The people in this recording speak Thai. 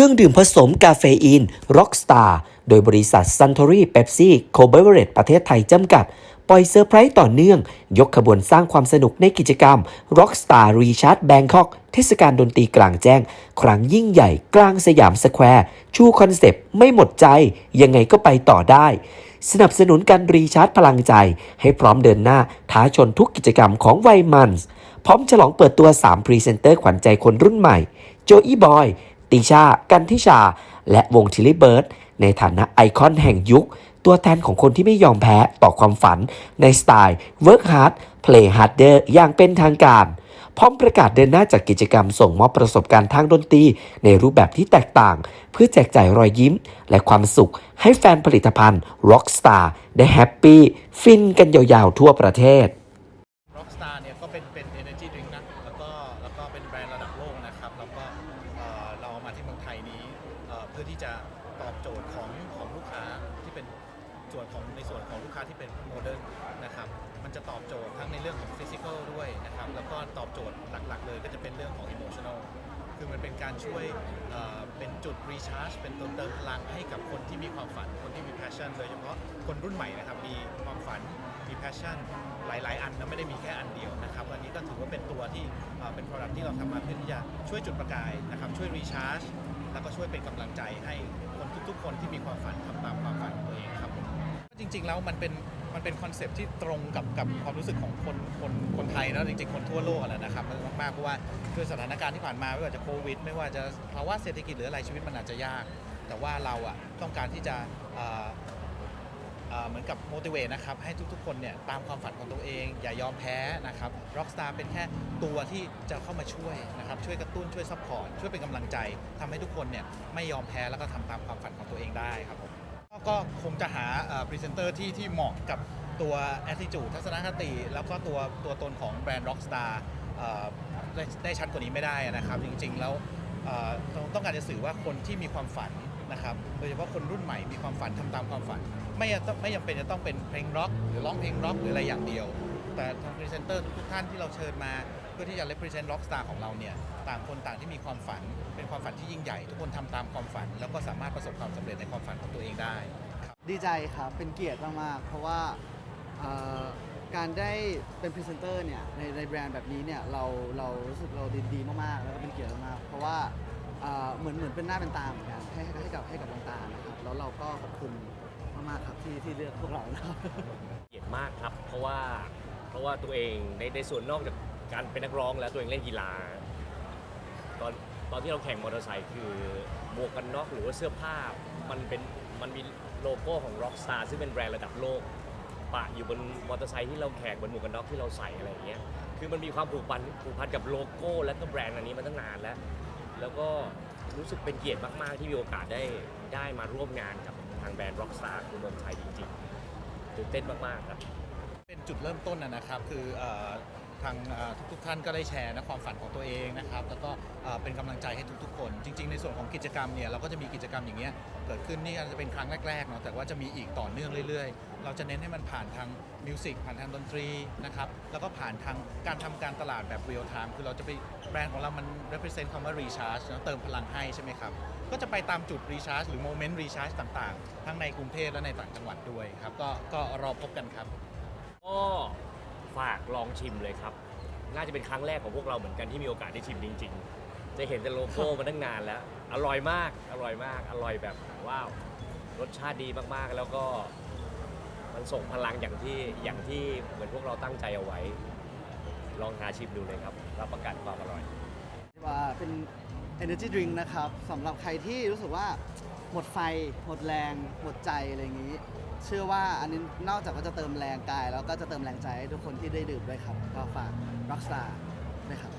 ครื่องดื่มผสมกาเฟอีน Rockstar โดยบริษัท Suntory Pepsi Co Beverage ประเทศไทยจำกัด ปล่อยเซอร์ไพรส์ต่อเนื่อง ยกขบวนสร้างความสนุกในกิจกรรม Rockstar Recharge Bangkok เทศกาลดนตรีกลางแจ้ง ครั้งยิ่งใหญ่กลางสยามสแควร์ ชูคอนเซปต์ไม่หมดใจ ยังไงก็ไปต่อได้สนับสนุนการรีชาร์จพลังใจ ให้พร้อมเดินหน้าท้าชนทุกกิจกรรมของวัยมันส์พร้อมฉลองเปิดตัว 3 พรีเซนเตอร์ขวัญใจคนรุ่นใหม่ โจอี้บอย ติชา กันทิชา และวงชิลลี่เบิร์ดในฐานะไอคอนแห่งยุค ตัวแทนของคนที่ไม่ยอมแพ้ต่อความฝันในสไตล์ Work Hard Play Harder อย่างเป็นทางการ พร้อมประกาศเดินหน้าจากกิจกรรมส่งมอบประสบการณ์ทางดนตรี ในรูปแบบที่แตกต่าง เพื่อแจกจ่ายรอยยิ้ม และความสุขให้แฟนผลิตภัณฑ์ Rockstar ได้แฮปปี้ฟินกันยาวๆทั่วประเทศ ของในส่วนของลูกค้าที่เป็นโมเดิร์นนะครับมันจะตอบโจทย์ทั้งในเรื่องของฟิสิกอลด้วยนะครับแล้วก็ตอบโจทย์หลักๆ เลยก็จะเป็นเรื่องของอิโมชัน a ลคือมันเป็นการช่วยเเป็นจุดรีชาร์จเป็นตัวเติมพลังให้กับคนที่มีความฝันคนที่มีแพชชั่นโดยเฉพาะคนรุ่นใหม่นะครับมีความฝันมีแพชชั่นหลาย ๆ อันนะไม่ได้มีแค่อันเดียวนะครับอันนี้ก็ถือว่าเป็นตัวที่เเป็น product ที่เราทำมาเพื่อที่จะช่วยจุดประกายนะครับช่วยรีชาร์จแล้วก็ช่วยเป็นกำลังใจให้คนทุก ๆ คนที่มีความฝันทำตามความฝันของตัวเองครับผม จริง ๆ แล้วมันเป็นมันเป็นคอนเซปที่ตรงกับกับความรู้สึกของคนคนคนไทยแล้วจริง ๆ คนทั่วโลกอะนะครับมากๆเพราะว่าคือสถานการณ์ที่ผ่านมาไม่ว่าจะโควิด ไม่ว่าจะภาวะเศรษฐกิจหรืออะไรชีวิตมันอาจจะยาก แต่ว่าเราอะต้องการที่จะเอ่อเอ่อเหมือนกับ motivate นะครับให้ทุกๆ คนเนี่ยตามความฝันของตัวเอง อย่ายอมแพ้นะครับ Rockstar เป็นแค่ตัวที่จะเข้ามาช่วยนะครับช่วยกระตุ้นช่วยซัพพอร์ตช่วยเป็นกำลังใจทำให้ทุกคนเนี่ยไม่ยอมแพ้แล้วก็ทำตามความฝันของตัวเองได้ครับผม ก็คงจะหาพรีเซนเตอร์ที่ที่เหมาะกับตัว attitude ทัศนคติ แล้วก็ตัวตัวตนของแบรนด์ Rockstar ได้ได้ชัดกว่านี้ไม่ได้นะครับ จริงๆ แล้วต้องการจะสื่อว่าคนที่มีความฝันนะครับโดยเฉพาะคนรุ่นใหม่มีความฝันทำตามความฝัน ไม่จำต้องไม่จำเป็นจะต้องเป็นเพลงร็อกหรือร้องเพลงร็อกหรืออะไรอย่างเดียว แต่ทางพรีเซนเตอร์ทุกท่านที่เราเชิญมา พื่อที่จะ represent rockstar ของเราเนี่ยต่างคนต่างที่มีความฝัน เป็นความฝันที่ยิ่งใหญ่ ทุกคนทำตามความฝัน แล้วก็สามารถประสบความสำเร็จในความฝันของตัวเองได้ครับดีใจครับเป็นเกียรติมากๆเพราะว่าเอ่อการได้เป็นพรีเซนเตอร์เนี่ยในในแบรนด์แบบนี้เนี่ยเราเรารู้สึกเราดีดีมากๆ แล้วก็เป็นเกียรติมากๆเพราะว่าเอ่อเหมือนเหมือนเป็นหน้าเป็นตาเหมือนกันให้ให้ให้กับให้กับดวงตานะครับแล้วเราก็ขอบคุณมากๆครับที่ที่เลือกพวกเรานะครับเกลียดมากครับ เพราะว่าเพราะว่าตัวเองในในส่วนนอกจาก การเป็นนักร้องแล้วตัวเองเล่นกีฬา ตอนตอนที่เราแข่งมอเตอร์ไซค์คือหมวกกันน็อกหรือว่าเสื้อผ้ามันเป็นมันมีโลโก้ของ Rockstar ซึ่งเป็นแบรนด์ระดับโลก ปะอยู่บนมอเตอร์ไซค์ที่เราแข่งบนหมวกกันน็อกที่เราใส่อะไรอย่างเงี้ยคือมันมีความผูกพันผูกพันกับโลโก้และก็แบรนด์อันนี้มาตั้งนานแล้ว แล้วก็รู้สึกเป็นเกียรติมาก ๆ ที่มีโอกาสได้ได้มาร่วมงานกับทางแบรนด์ Rockstar คือเมืองไทยจริงๆตื่นเต้นมาก ๆ ครับ เป็นจุดเริ่มต้นนะนะครับ คือเอ่อ ทางเอ่อทุกๆท่านก็ได้แชร์นะความฝันของตัวเองนะครับ แล้วก็เป็นกำลังใจให้ทุกๆ คน จริง ๆ ในส่วนของกิจกรรมเนี่ยเราก็จะมีกิจกรรมอย่างเงี้ยเกิดขึ้นนี่อาจจะเป็นครั้งแรกๆเนาะแต่ว่าจะมีอีกต่อเนื่องเรื่อยๆ เราจะเน้นให้มันผ่านทางมิวสิกผ่านทางดนตรีนะครับแล้วก็ผ่านทางการทำการตลาดแบบเรียลไทม์คือเราจะไปแบรนด์ของเรามัน represent คำว่า recharge นะเติมพลังให้ใช่ไหมครับ ก็จะไปตามจุด recharge หรือโมเมนต์ recharge ต่างๆ ทั้งในกรุงเทพและในต่างจังหวัดด้วยครับก็ก็รอพบกันครับก็ ฝากลองชิมเลยครับ น่าจะเป็นครั้งแรกของพวกเราเหมือนกันที่มีโอกาสได้ชิมจริง ๆ จะเห็นแต่โลโก้มาตั้งนานแล้ว อร่อยมาก อร่อยมาก อร่อยแบบว้าว รสชาติดีมากๆ แล้วก็มันส่งพลังอย่างที่อย่างที่เหมือนพวกเราตั้งใจเอาไว้ ลองหาชิมดูเลยครับ รับประกันความอร่อย ว่าเป็น energy drink นะครับสำหรับใครที่รู้สึกว่า หมดไฟ หมดแรง หมดใจอะไรอย่างนี้ เชื่อว่าอันนี้นอกจากว่าจะเติมแรงกาย แล้วก็จะเติมแรงใจให้ทุกคนที่ได้ดื่มด้วยครับ ก็ฝาก rockstar ด้วยครับ